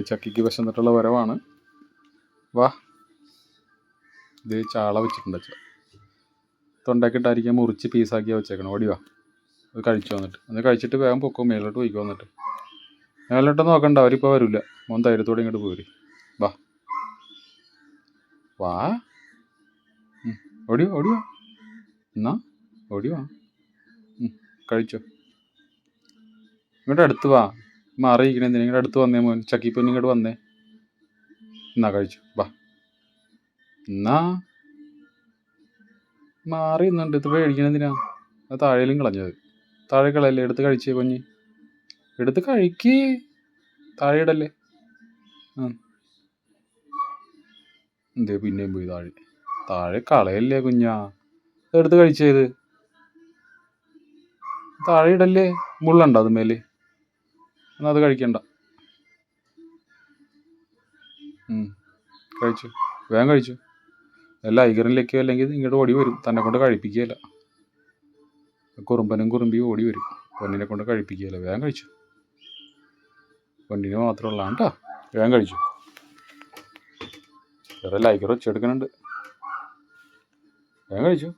ചക്കിക്ക് വിശന്നിട്ടുള്ള വരവാണ്. വാ. ഇത് ചാള വെച്ചിട്ടുണ്ട് അച്ഛ. തൊണ്ടാക്കിയിട്ടായിരിക്കും മുറിച്ച് പീസാക്കിയാ വെച്ചേക്കണം. ഓടി വാ. അത് കഴിച്ചു വന്നിട്ട് അത് കഴിച്ചിട്ട് വേഗം പൊക്കോ മേലോട്ട് പോയിക്കോ വന്നിട്ട് മേലോട്ട് നോക്കണ്ട അവരിപ്പോൾ വരില്ല മോൻ ധൈര്യത്തോടെ ഇങ്ങോട്ട് പോരി. വാ. വാ. ഓടിയോ ഓടിയോ എന്നാ ഓടിയോ കഴിച്ചോ. ഇങ്ങോട്ട് അടുത്ത് വാ. മാറിയിരിക്കണേ ഇങ്ങോട്ട് അടുത്ത് വന്നേ മോൻ? ചക്കിപ്പൊന്ന് ഇങ്ങോട്ട് വന്നേ. എന്നാ കഴിച്ചു വാ. എന്നാ? മാറി നിന്നുണ്ട് ഇത് എന്തിനാ? അത് താഴേലും കളഞ്ഞത് താഴെ കളയല്ലേ എടുത്ത് കഴിച്ചേ കുഞ്ഞ് എടുത്ത് കഴിക്ക്. താഴെ ഇടല്ലേ. ആ. എന്തേ പിന്നെയും പോയി താഴെ. താഴെ കളയല്ലേ കുഞ്ഞാ. എടുത്ത് കഴിച്ചേത് താഴെ ഇടല്ലേ. അത് അതുമേൽ എന്നാ അത് കഴിക്കണ്ട. കഴിച്ചു. വേഗം കഴിച്ചു. അല്ല ഐഗറിലേക്ക് അല്ലെങ്കിൽ ഇങ്ങോട്ട് ഓടി വരും. തന്നെ കൊണ്ട് കഴിപ്പിക്കുകയില്ല. കുറുമ്പനും കുറുമ്പിയും ഓടി വരും. പൊന്നിനെ കൊണ്ട് കഴിപ്പിക്കുകയില്ല. വേഗം കഴിച്ചു. പൊന്നിന് മാത്രമുള്ള കേട്ടോ വേഗം കഴിച്ചു. വേറെ ലൈക്കർ വെച്ചെടുക്കുന്നുണ്ട്. വേഗം കഴിച്ചു.